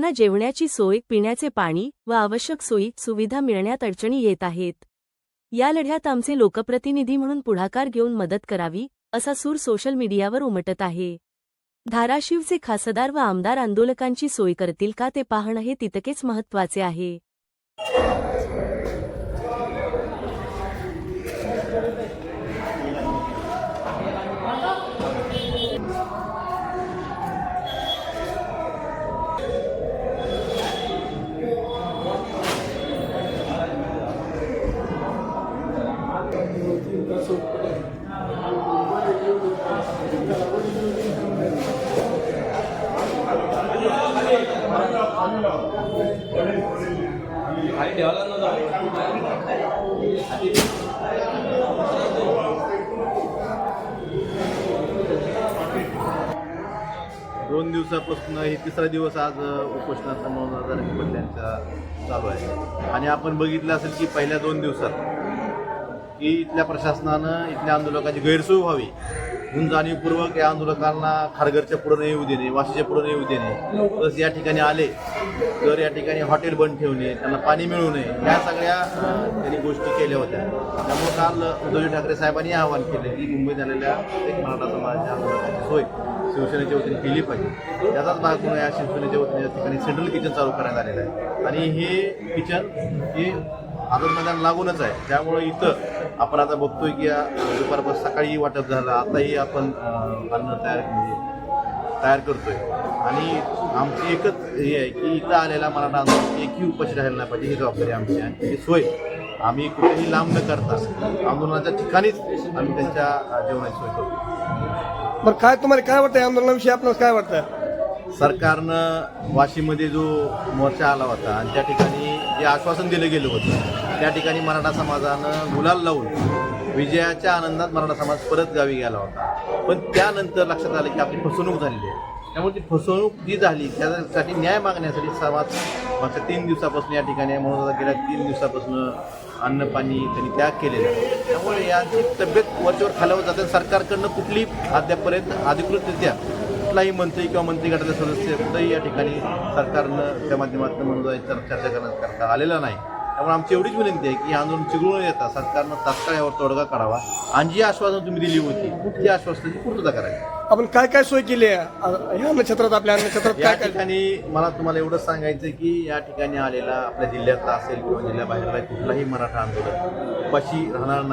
त्यांना जेवण्याची सोय पिण्याचे पाणी व आवश्यक सोयी सुविधा मिळण्यात अडचणी येत आहेत. या लढ्यात आमचे लोकप्रतिनिधी म्हणून पुढाकार घेऊन मदत करावी असा सूर सोशल मीडियावर उमटत आहे. धाराशिवचे खासदार व आमदार आंदोलकांची सोय करतील का ते पाहणं हे तितकेच महत्त्वाचे आहे. दोन दिवसापासून हे तिसरा दिवस आज उपोषणाचा नोंद हजार पडल्यांचा चालू आहे. आणि आपण बघितलं असेल की पहिल्या दोन दिवसात की इथल्या प्रशासनानं इथल्या आंदोलकाची गैरसोय व्हावी. म्हणून जाणीवपूर्वक या आंदोलकांना खारघरच्या पुढं येऊ देणे वाशीच्या पुढं येऊ देणे. प्लस या ठिकाणी आले तर या ठिकाणी हॉटेल बंद ठेवणे त्यांना पाणी मिळू नये या सगळ्या त्यांनी गोष्टी केल्या होत्या. त्यामुळे काल उद्धवजी ठाकरे साहेबांनी आवाहन केले की मुंबईत आलेल्या एक मराठा समाजाच्या आंदोलनाची सोय शिवसेनेच्या वतीने केली पाहिजे. त्याचाच भाग म्हणून या शिवसेनेच्या वतीने या ठिकाणी सेंट्रल किचन चालू करण्यात आलेलं आहे. आणि हे किचन हे आझाद मैदान लागूनच आहे. त्यामुळे इथं आपण आता बघतोय की या दुपारपासून सकाळी वाटप झालं. आताही आपण अन्न तयार म्हणजे तयार करतोय. आणि आमची एकच हे आहे की इथं आलेला मराठा आंदोलन एकही उपाशी राहायला नाही पाहिजे. ही जबाबदारी आमची आहे. ही सोय आम्ही कुठेही लांब न करता आंदोलनाच्या ठिकाणीच आम्ही त्यांच्या जेवणाची सोय करतो बरं काय तुम्हाला काय वाटतं आंदोलनाविषयी? आपल्याला काय वाटतं सरकारनं वाशीमध्ये जो मोर्चा आला होता आणि त्या ठिकाणी जे आश्वासन दिलं गेलं होतं त्या ठिकाणी मराठा समाजानं गुलाल लावून विजयाच्या आनंदात मराठा समाज परत गावी गेला होता पण त्यानंतर लक्षात आलं की आपली फसवणूक झालेली आहे त्यामुळे ती फसवणूक जी झाली त्यासाठी न्याय मागण्यासाठी समाज मागच्या तीन दिवसापासून या ठिकाणी आहे. म्हणून आता गेल्या तीन दिवसापासून अन्न पाणी त्यांनी त्याग केलेला आहे त्यामुळे याची तब्येत वरच्यावर खालावत जाते सरकारकडनं कुठली अद्यापर्यंत अधिकृतरित्या कुठलाही मंत्री किंवा मंत्री गटाचे सदस्य कुठंही या ठिकाणी सरकारनं त्या माध्यमातून म्हणून चर्चा करण्याकरता आलेला नाही. त्यामुळे आमची एवढीच विनंती आहे की हे आंदोलन चिघळून येता सरकारनं तात्काळ यावर तोडगा काढावा. आणि जी आश्वासन तुम्ही दिली होती ती आश्वासनाची पूर्तता करावी. आपण काय काय सोय केली आहे? अन्नक्षेत्रात आपल्या अन्नक्षेत्रात काय काय? ठिकाणी मला तुम्हाला एवढंच सांगायचं की या ठिकाणी आलेला आपल्या जिल्ह्यातला असेल किंवा जिल्ह्याबाहेरला कुठलाही मराठा आंदोलन उपाशी राहणार नाही.